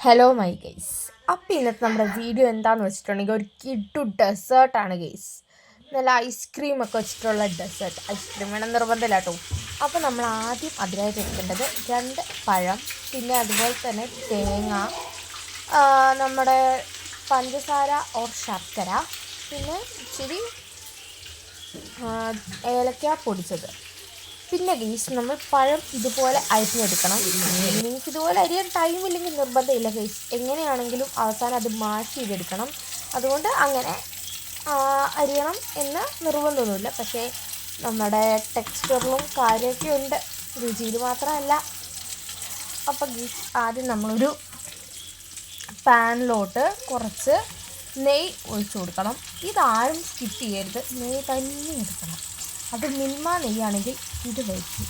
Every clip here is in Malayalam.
ഹലോ മൈ ഗൈസ് അപ്പോൾ ഇന്നത്തെ നമ്മുടെ വീഡിയോ എന്താണെന്ന് വെച്ചിട്ടുണ്ടെങ്കിൽ ഒരു കിഡു ഡെസേർട്ടാണ് ഗൈസ് നല്ല ഐസ്ക്രീം ഒക്കെ വെച്ചിട്ടുള്ള ഡെസേർട്ട് ഐസ്ക്രീം വേണം നിർബന്ധമില്ല കേട്ടോ. അപ്പോൾ നമ്മൾ ആദ്യം അതിനായിട്ട് എടുക്കേണ്ടത് രണ്ട് പഴം പിന്നെ അതുപോലെ തന്നെ തേങ്ങ നമ്മുടെ പഞ്ചസാര ഓർ ശർക്കര പിന്നെ ഇച്ചിരി ഏലക്ക പൊടിച്ചത്. പിന്നെ ഗെയ്സ് നമ്മൾ പഴം ഇതുപോലെ അരിഞ്ഞെടുക്കണം. നിങ്ങൾക്ക് ഇതുപോലെ അരിയാൻ ടൈം ഇല്ലെങ്കിൽ നിർബന്ധമില്ല ഗെയ്സ്. എങ്ങനെയാണെങ്കിലും അവസാനം അത് മാഷ് ചെയ്തെടുക്കണം. അതുകൊണ്ട് അങ്ങനെ അരിയണം എന്ന് നിർബന്ധമൊന്നുമില്ല. പക്ഷേ നമ്മുടെ ടെക്സ്ചറിലും കാര്യമൊക്കെ ഉണ്ട്. രുചിയിൽ മാത്രമല്ല. അപ്പോൾ ഗീസ് ആദ്യം നമ്മളൊരു പാനിലോട്ട് കുറച്ച് നെയ് ഒഴിച്ചു കൊടുക്കണം. ഇതാരും സ്കിപ്പ് ചെയ്യരുത്. നെയ് തന്നെ എടുക്കണം അത് മിൽമ നെയ്യാണെങ്കിൽ ഇത് വയ്ക്കും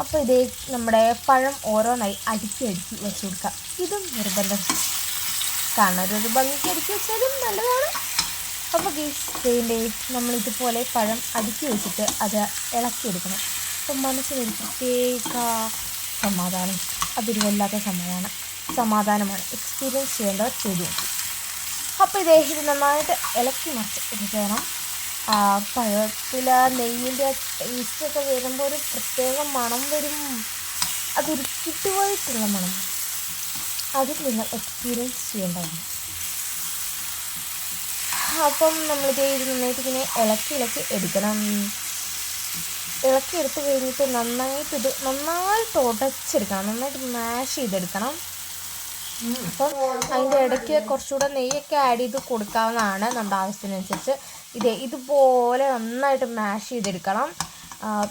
അപ്പോൾ ഇതേ നമ്മുടെ പഴം ഓരോന്നായി അടുക്കി അടുക്കി വെച്ച് കൊടുക്കാം. ഇതും നിർബന്ധം. കാണാനൊരു ഭംഗിക്ക് അടുക്കി വെച്ചാലും നല്ലതാണ്. അപ്പോൾ ഗീസ് നമ്മളിതുപോലെ പഴം അടുക്കി വെച്ചിട്ട് അത് ഇളക്കിയെടുക്കണം അപ്പം മനസ്സിനൊരു പ്രത്യേക സമാധാനം. അതൊരു വല്ലാത്ത സമാധാനം. സമാധാനമാണ്. എക്സ്പീരിയൻസ് ചെയ്യേണ്ടവർ ചെയ്തു അപ്പോൾ ഇതേ ഇത് നന്നായിട്ട് ഇളക്കി മറിച്ച് എടുക്കണം. ആ പഴത്തിൽ നെയ്യിന്റെ ടേസ്റ്റൊക്കെ വരുമ്പോൾ ഒരു പ്രത്യേക മണം വരും. അതൊരു കിട്ടുവായിട്ടുള്ള മണം. അത് നിങ്ങൾ എക്സ്പീരിയൻസ് ചെയ്യേണ്ടതാണ്. അപ്പം നമ്മൾ ഇത് നന്നായിട്ട് ഇങ്ങനെ ഇളക്കി ഇളക്കി എടുക്കണം. ഇളക്കി എടുത്ത് കഴിഞ്ഞിട്ട് നന്നായിട്ട് ഇത് നന്നായിട്ട് ഉടച്ചെടുക്കണം. നന്നായിട്ട് മാഷ് ചെയ്തെടുക്കണം. അപ്പം അതിന്റെ ഇടയ്ക്ക് കുറച്ചുകൂടെ നെയ്യൊക്കെ ആഡ് ചെയ്ത് കൊടുക്കാവുന്നതാണ് നമ്മുടെ ആവശ്യത്തിനനുസരിച്ച്. ഇതേ ഇതുപോലെ നന്നായിട്ട് മാഷ് ചെയ്തെടുക്കണം.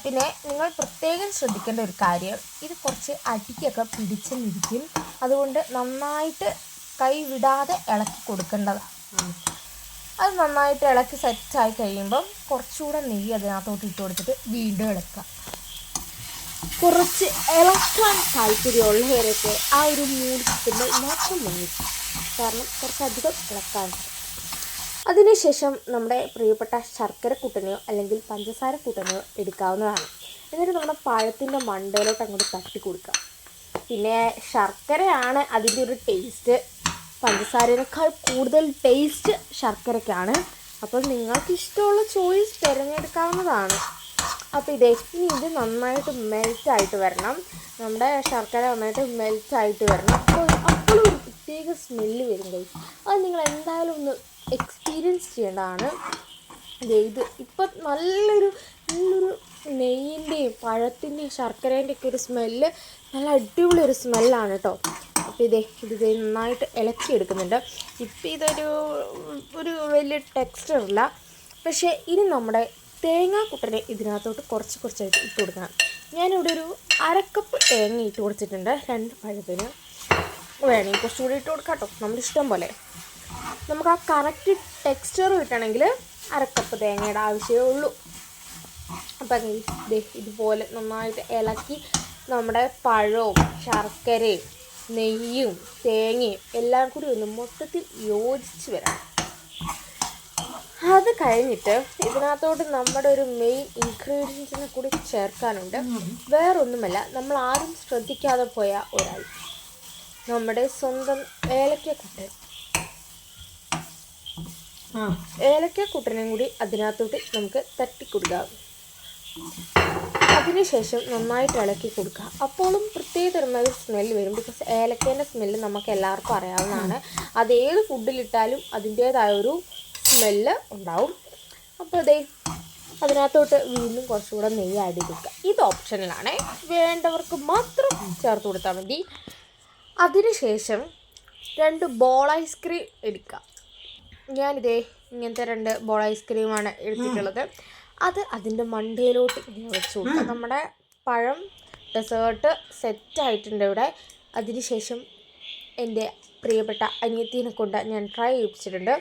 പിന്നെ നിങ്ങൾ പ്രത്യേകം ശ്രദ്ധിക്കേണ്ട ഒരു കാര്യം ഇത് കുറച്ച് അടിക്കൊക്കെ പിടിച്ച് നിൽക്കും അതുകൊണ്ട് നന്നായിട്ട് കൈ വിടാതെ ഇളക്കി കൊടുക്കേണ്ടതാണ് അത് നന്നായിട്ട് ഇളക്കി സെറ്റായി കഴിയുമ്പം കുറച്ചുകൂടെ നെയ്യ് അതിനകത്തോട്ട് ഇട്ട് കൊടുത്തിട്ട് വീണ്ടും ഇളക്കുക. കുറച്ച് ഇളക്കാൻ താല്പര്യമുള്ളവരൊക്കെ ആ ഒരു മൂഡ് കിട്ടുമ്പോൾ മാത്രം മുങ്ങിക്കും കാരണം കുറച്ചധികം ഇളക്കാൻ അതിനുശേഷം നമ്മുടെ പ്രിയപ്പെട്ട ശർക്കര കൂട്ടനെയോ അല്ലെങ്കിൽ പഞ്ചസാര കൂട്ടനെയോ എടുക്കാവുന്നതാണ്. എന്നിട്ട് നമ്മുടെ പഴത്തിന്റെ മണ്ടയിലോട്ട് അങ്ങോട്ട് തട്ടി കൊടുക്കുക. പിന്നെ ശർക്കരയാണ് അതിന്റെ ഒരു ടേസ്റ്റ് പഞ്ചസാരയേക്കാൾ കൂടുതൽ ടേസ്റ്റ് ശർക്കരയ്ക്കാണ്. അപ്പോൾ നിങ്ങൾക്ക് ഇഷ്ടമുള്ള ചോയ്സ് തിരഞ്ഞെടുക്കാവുന്നതാണ്. അപ്പോൾ ഇതേ ഇനി ഇത് നന്നായിട്ട് മെൽറ്റായിട്ട് വരണം. നമ്മുടെ ശർക്കര നന്നായിട്ട് മെൽറ്റായിട്ട് വരണം. അപ്പോൾ അപ്പോഴും ഒരു പ്രത്യേക സ്മെല്ല് വരും കൈ. അത് നിങ്ങൾ എന്തായാലും ഒന്ന് എക്സ്പീരിയൻസ് ചെയ്യേണ്ടതാണ്. ഇത് ഇപ്പം നല്ലൊരു നല്ലൊരു നെയ്യിന്റെയും പഴത്തിന്റെയും ശർക്കരേന്റെ ഒക്കെ ഒരു സ്മെല്ല് നല്ല അടിപൊളി ഒരു സ്മെല്ലാണ് കേട്ടോ അപ്പോൾ ഇതേ ഇത് ഇതേ നന്നായിട്ട് ഇളക്കി എടുക്കുന്നുണ്ട്. ഇപ്പം ഇതൊരു ഒരു വലിയ ടെക്സ്ചറില്ല പക്ഷേ ഇനി നമ്മുടെ തേങ്ങാക്കുട്ടനെ ഇതിനകത്തോട്ട് കുറച്ച് കുറച്ചായിട്ട് ഇട്ട് കൊടുക്കണം. ഞാനിവിടെ ഒരു അരക്കപ്പ് തേങ്ങ ഇട്ട് കൊടുത്തിട്ടുണ്ട്. രണ്ട് പഴത്തിന് വേണമെങ്കിൽ കുറച്ചുകൂടി ഇട്ട് കൊടുക്കാം കേട്ടോ. നമ്മുടെ ഇഷ്ടം പോലെ. നമുക്ക് ആ കറക്റ്റ് ടെക്സ്ചർ കിട്ടണമെങ്കിൽ അരക്കപ്പ് തേങ്ങയുടെ ആവശ്യമേ ഉള്ളൂ. അപ്പം ഇതുപോലെ നന്നായിട്ട് ഇളക്കി നമ്മുടെ പഴവും ശർക്കരയും നെയ്യും തേങ്ങയും എല്ലാം കൂടി ഒന്ന് മൊത്തത്തിൽ യോജിച്ച് വരണം. അത് കഴിഞ്ഞിട്ട് ഇതിനകത്തോട്ട് നമ്മുടെ ഒരു മെയിൻ ഇൻഗ്രീഡിയൻസിനെ കൂടി ചേർക്കാനുണ്ട്. വേറൊന്നുമല്ല നമ്മൾ ആരും ശ്രദ്ധിക്കാതെ പോയ ഒരാൾ. നമ്മുടെ സ്വന്തം ഏലക്കക്കുട്ടൻ. ഏലക്കക്കുട്ടനെയും കൂടി അതിനകത്തോട്ട് നമുക്ക് തട്ടിക്കൊടുക്കാം. അതിനുശേഷം നന്നായിട്ട് ഇളക്കി കൊടുക്കുക. അപ്പോഴും പ്രത്യേക തരമായ സ്മെല്ല് വരും ബിക്കോസ് ഏലക്കേന്റെ സ്മെല്ല് നമുക്ക് എല്ലാവർക്കും അറിയാവുന്നതാണ്. അത് ഏത് ഫുഡിലിട്ടാലും അതിന്റേതായ ഒരു സ്മെല്ല് ഉണ്ടാവും. അപ്പോൾ അതേ അതിനകത്തോട്ട് വീണ്ടും കുറച്ചുകൂടെ നെയ്യ് ആഡ് ചെയ്ത് ഇത് ഓപ്ഷനിലാണ് വേണ്ടവർക്ക് മാത്രം ചേർത്ത് കൊടുത്താൽ മതി. അതിനുശേഷം രണ്ട് ബോൾ ഐസ്ക്രീം എടുക്കുക. ഞാനിതേ ഇങ്ങനത്തെ രണ്ട് ബോൾ ഐസ്ക്രീമാണ് എടുത്തിട്ടുള്ളത്. അത് അതിന്റെ മണ്ടയിലോട്ട് ഇങ്ങനെ വെച്ച് കൊടുക്കുക. നമ്മുടെ പഴം ഡെസേർട്ട് സെറ്റായിട്ടുണ്ട് ഇവിടെ. അതിനുശേഷം എന്റെ പ്രിയപ്പെട്ട അനിയത്തിനെ കൊണ്ട് ഞാൻ ട്രൈ ചെയ്യിപ്പിച്ചിട്ടുണ്ട്.